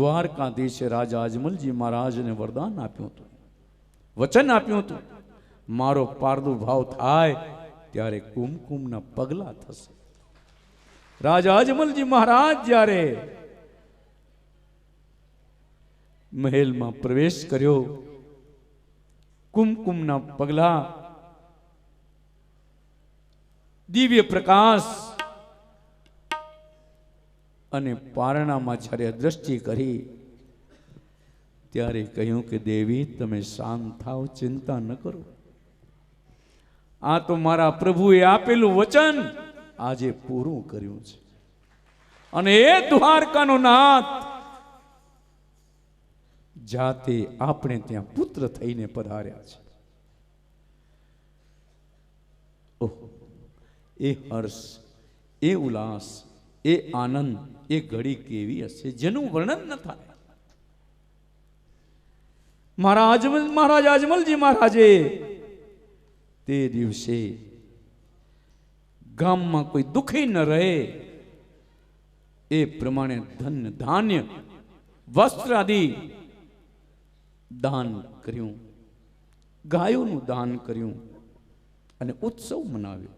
દ્વારકાધીશે રાજા અજમલજી મહારાજને વરદાન આપ્યું હતું. વચન આપ્યું હતું. મારો પારદુભાવ થાય ત્યારે કુમકુમના પગલા થશે. રાજા અજમલજી મહારાજ જ્યારે મહેલમાં પ્રવેશ કર્યો, કુમકુમના પગલા દિવ્ય પ્રકાશ અને પારણામાં જ્યારે દ્રષ્ટિ કરી, ત્યારે કહ્યું કે, દેવી, તમે શાંત થાવ, ચિંતા ન કરો. આ તો મારા પ્રભુએ આપેલું વચન આજે પૂરું કર્યું છે. અને એ દ્વારકાનો નાથ જાતે આપણે ત્યાં પુત્ર થઈને પધાર્યા છે. ઓહ, એ હર્ષ, એ ઉલ્લાસ એ આનંદ, એ ઘડી કેવી હશે? જેનું વર્ણન ન થાય. મારા અજમલ મહારાજ અજમલજી મહારાજે, તે દિવસે ગામમાં કોઈ દુખી ન રહે, એ પ્રમાણે ધન, ધાન્ય, વસ્ત્ર આદિ દાન કર્યું. ગાયોનું દાન કર્યું અને ઉત્સવ મનાવ્યો.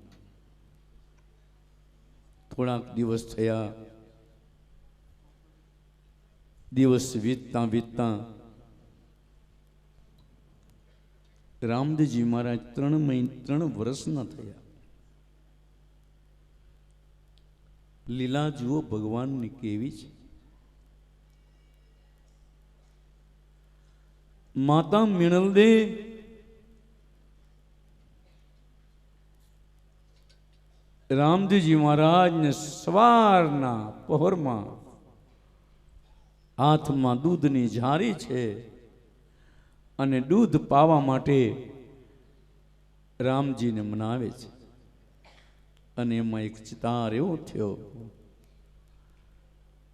થોડાક દિવસ થયા. દિવસ વીતતા વીતતા રામદેવજી મહારાજ ત્રણ મહિના ત્રણ વર્ષના થયા. લીલા જુઓ ભગવાનની કેવી છે. માતા મિણલદે રામદેવજી મહારાજને સવારના પહોરમાં હાથમાં દૂધની ઝારી છે અને દૂધ પાવા માટે રામજીને મનાવે છે. અને એમાં એક ચિતાર એવો થયો,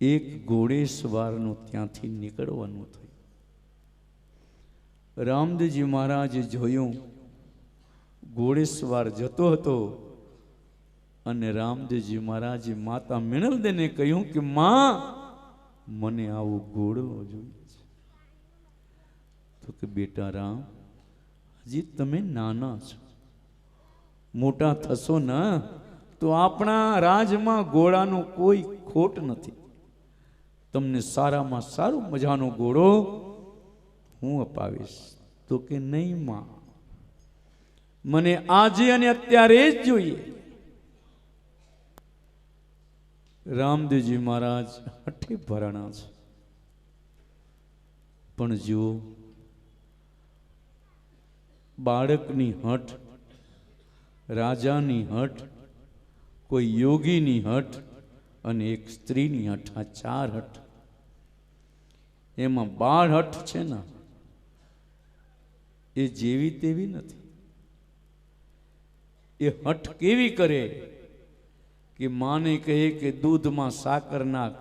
એક ઘોડે સવારનું ત્યાંથી નીકળવાનું થયું. રામદેવજી મહારાજે જોયું, ઘોડેસવાર જતો હતો અને રામદેવજી મહારાજે માતા મિણલદેને કહ્યું કે, માં, મને આવો ઘોડો જોઈએ છે. તો કે, બેટા રામ, હજી તમે નાના છો. મોટા થશો ને, તો આપણા રાજમાં ઘોડાનો કોઈ ખોટ નથી. તમને સારામાં સારો મજાનો ઘોડો હું અપાવીશ. તો કે, નહીં, માં. મને આજે અને અત્યારે જ જોઈએ. રામદેવજી મહારાજ હઠે ભરાણા છે. પણ જુઓ, બાળકની હઠ, રાજાની હઠ, કોઈ યોગીની હઠ અને એક સ્ત્રીની હઠ, આ ચાર હઠ. એમાં બાળ હઠ છે ને, એ જેવી તેવી નથી. એ હઠ કેવી કરે? કે માને કહે કે દૂધમાં સાકર નાખ.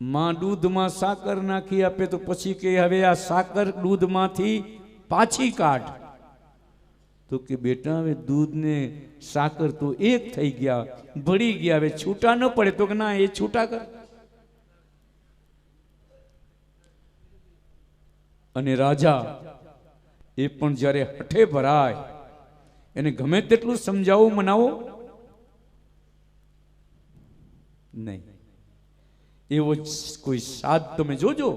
માં દૂધમાં સાકર નાખી આપે તો પછી કે હવે આ સાકર દૂધમાંથી પાછી કાઢ. તો કે બેટા, હવે દૂધને સાકર તો એક થઈ ગયા, ભળી ગયા, હવે છૂટા ન પડે. તો કે ના, એ છૂટા કર. અને રાજા એ પણ જ્યારે હઠે ભરાય, એને ગમે તેટલું સમજાવો, મનાવો નહીં. એવો કોઈ સાધ તમે જોજો.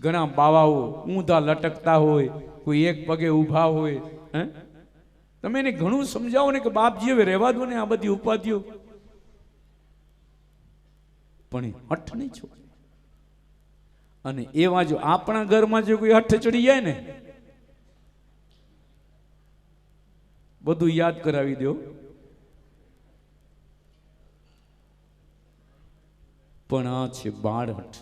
ઘણા બાવાઓ ઊંધા લટકતા હોય, કોઈ એક પગે ઊભા હોય, હે? તમે એને ઘણું સમજાવો ને કે બાપજી હવે રહેવા દો ને આ બધી ઉપાધિઓ. પણ હઠ નહીં છો અને એવા જો આપણા ઘરમાં જો કોઈ હઠ ચડી જાય ને, બધું યાદ કરાવી દો. પણ આ છે બાળહઠ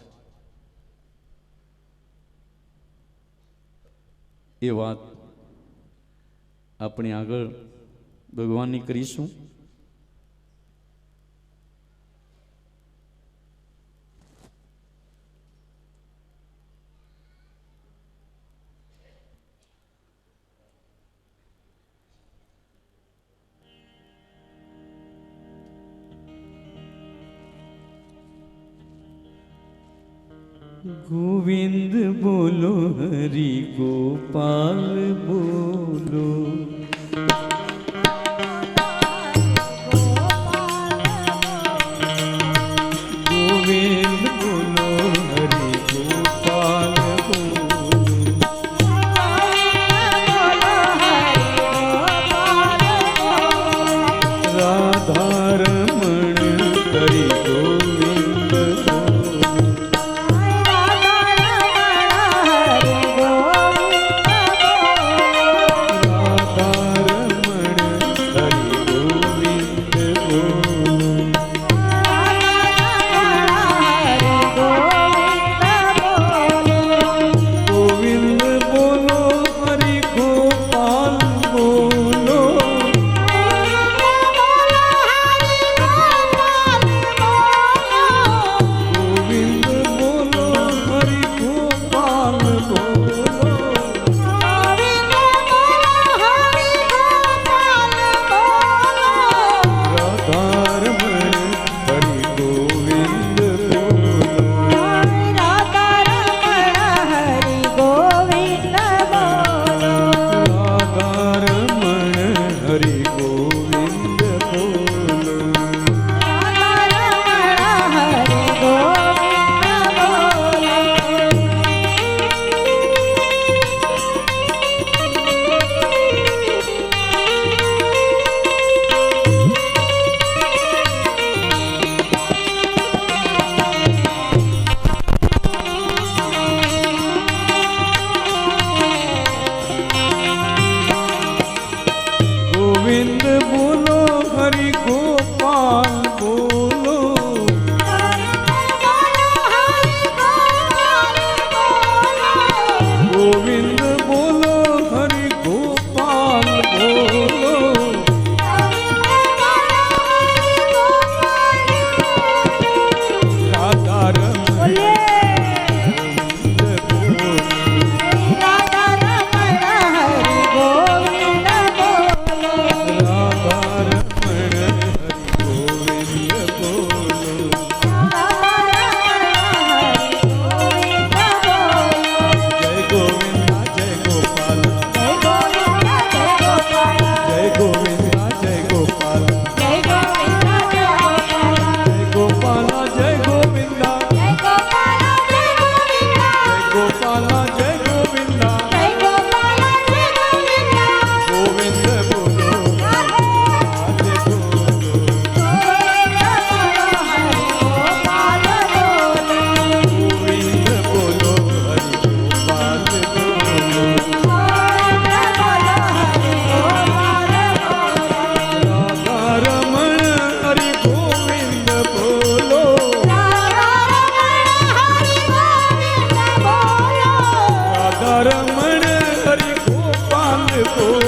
એ વાત આપણે આગળ ભગવાનની કરીશું. ગોવિંદ બોલો હરિ ગોપાલ બોલો 哦。गोविंद बोल રમણ હરિ ગોપાલ ગો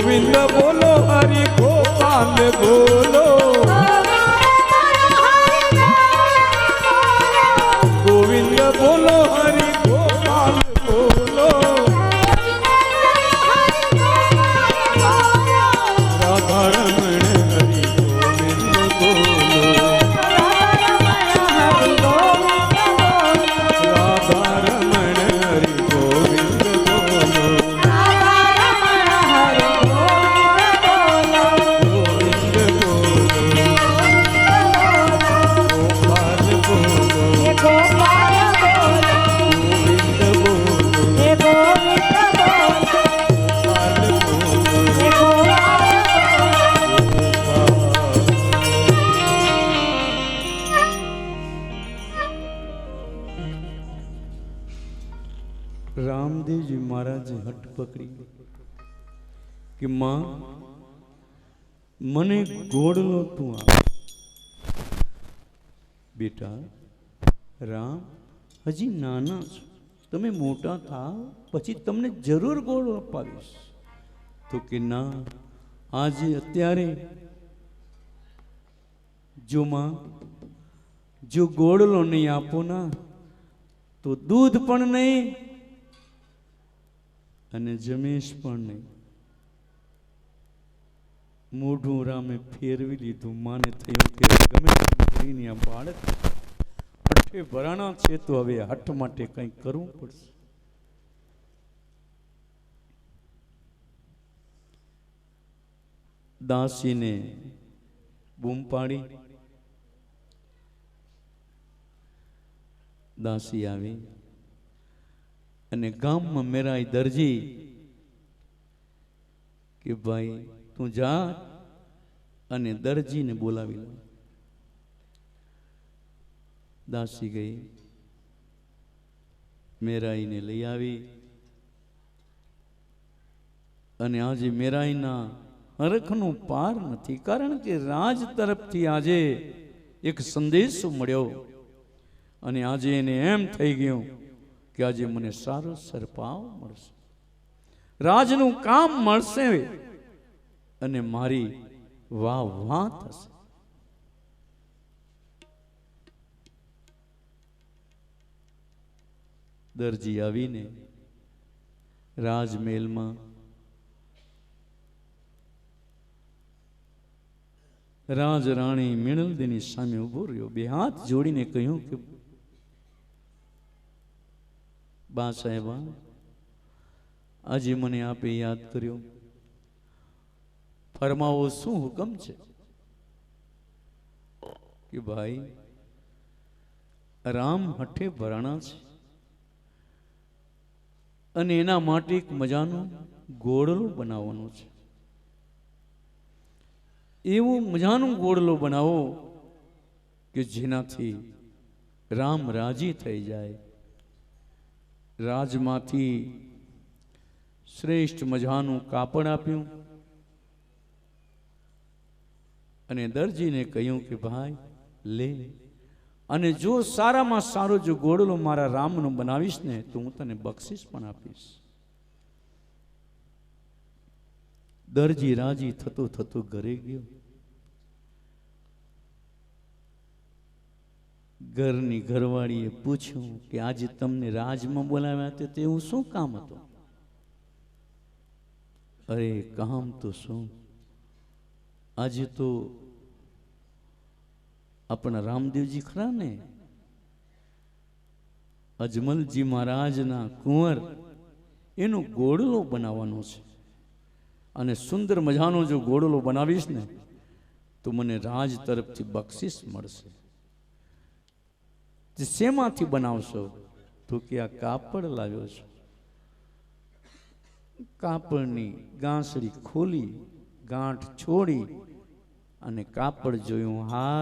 ગોવિંદ બોલો હરિ ગોપાલ બોલો. ઘટ પકડી કે માં, મને ગોળનો તું આપ. બેટા, રામ, હજી નાના છો. તમે મોટા થાવ, પછી તમને જરૂર ગોળ અપાવીશ. તો કે ના, આજે અત્યારે જો માં, જો ગોળલો નહીં આપો ના, તો દૂધ પણ નહીં અને જમેશ પણ નહીં. મોઢું રામે ફેરવી લીધું, માને થયું ગમે આ બાળક હઠે ભરાણા છે તો હવે હઠ માટે કંઈ કરવું પડશે? દાસીને બૂમ પાડી દાસી આવી. અને ગામમાં મેરાઈ દરજી કે ભાઈ, તું જા અને દરજીને બોલાવી લે. દાસી ગઈ. મેરાઈને લઈ આવી. અને આજે મેરાઈના હરખનું પાર નથી, કારણ કે રાજ તરફથી આજે એક સંદેશો મળ્યો. અને આજે એને એમ થઈ ગયું કે આજે મને સારો સરપાવ મળશે. રાજનું કામ મળશે અને મારી વાહ વાહ થશે. દરજી આવીને રાજમહેલમાં રાજ રાણી મિણલદીની સામે ઊભો રહ્યો. બે હાથ જોડીને કહ્યું કે બા સાહેબા, આજે મને આપે યાદ કર્યો. ફરમાવો શું હુકમ છે? કે ભાઈ, રામ હઠે ભરાણા છે. અને એના માટે એક મજાનું ગોળલો બનાવવાનો છે. એવો મજાનો ગોળલો બનાવો કે જેનાથી રામ રાજી થઈ જાય. રાજમાંથી શ્રેષ્ઠ મજાનું કાપડ આપ્યું અને દરજીને કહ્યું કે, ભાઈ, લે. અને જો સારામાં સારો જો ગોડલો મારા રામનો બનાવીશ ને, તો હું તને બક્ષિસ પણ આપીશ. દરજી રાજી થતો થતો ઘરે ગયો. ઘરની ઘરવાળીએ પૂછ્યું કે આજે તમને રાજમાં બોલાવ્યા તે તેવું શું કામ હતું? અરે, કામ તો શું? આજે તો આપણા રામદેવજી ખરા ને? અજમલજી મહારાજના કુંવર એનો ગોળલો બનાવવાનો છે. અને સુંદર મજાનો જો ગોળલો બનાવીશ ને, તો મને રાજ તરફથી બક્ષિસ મળશે. શેમાંથી બનાવશો? તો કે આ કાપડ લાવ્યો છું. કાપડની ગાંસડી ખોલી, ગાંઠ છોડી અને કાપડ જોયું, હા,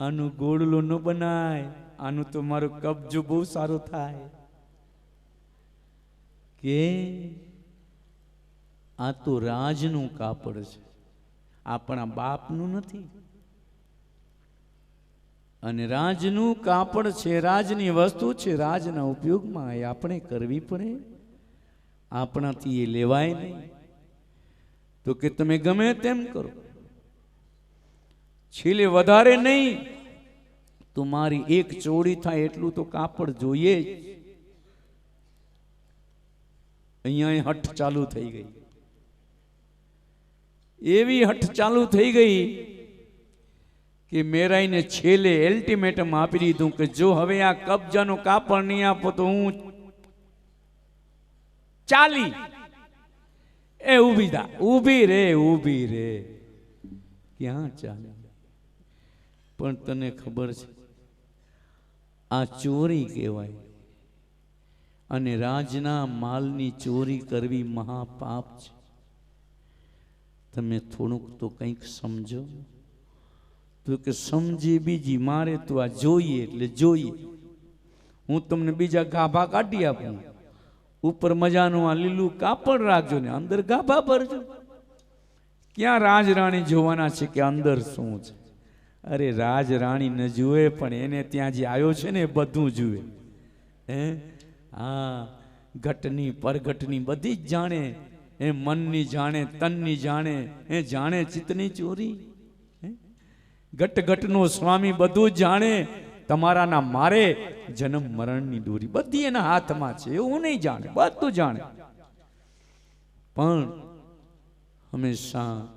આનું ગોળલો ન બનાય, આનું તો મારો કબજો બહુ સારો થાય. કે આ તો રાજનું કાપડ છે. આપણા બાપનું નથી. અને રાજનું કાપડ છે, રાજની વસ્તુ છે, રાજના ઉપયોગમાં એ આપણે કરવી પડે. આપણાથી એ લેવાય નહીં. તો કે તમે ગમે તેમ કરો. છેલ્લે વધારે નહીં. તો મારી એક ચોડી થાય એટલું તો કાપડ જોઈએ જ. અહીંયા હઠ ચાલુ થઈ ગઈ. એવી હઠ ચાલુ થઈ ગઈ કે મેરાઈને છેલ્લે એલ્ટિમેટમ આપી દીધું કે જો હવે આ કબજાનો કાપડ નહીં આપો તો હું ચાલી. એ ઊભી દા ઊભી રે ઊભી રે. ક્યાં ચાલે? પણ તને ખબર છે, આ ચોરી કહેવાય. અને રાજના માલની ચોરી કરવી મહાપાપ છે. તમે થોડુંક તો કંઈક સમજો. તો કે સમજી બીજી, મારે તો આ જોઈએ એટલે જોઈએ. હું તમને બીજા ગાભા કાઢી આપું. ઉપર મજાનું આ લીલું કાપડ રાખજો ને અંદર ગાભા ભરજો. ક્યાં રાજરાણી જોવાના છે કે અંદર શું છે? અરે રાજ રાણી ન જુએ, પણ એને ત્યાં જે આવ્યો છે ને એ બધું જુએ. હે? હા, ઘટની, પરઘટની બધી જ જાણે. એ મનની જાણે, તનની જાણે. એ જાણે ચિત્તની ચોરી? ઘટ નો સ્વામી બધું જાણે, તમારાના મારે જન્મ મરણની દોરી. બધી એના હાથમાં છે, એવું નહીં જાણે, બધું જાણે. પણ હંમેશા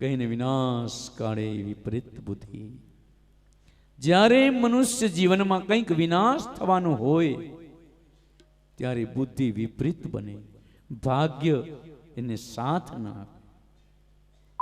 કહીને વિનાશ કાઢે વિપરીત બુદ્ધિ. જ્યારે મનુષ્ય જીવનમાં કંઈક વિનાશ થવાનો હોય, ત્યારે બુદ્ધિ વિપરીત બને. ભાગ્ય એને સાથ ના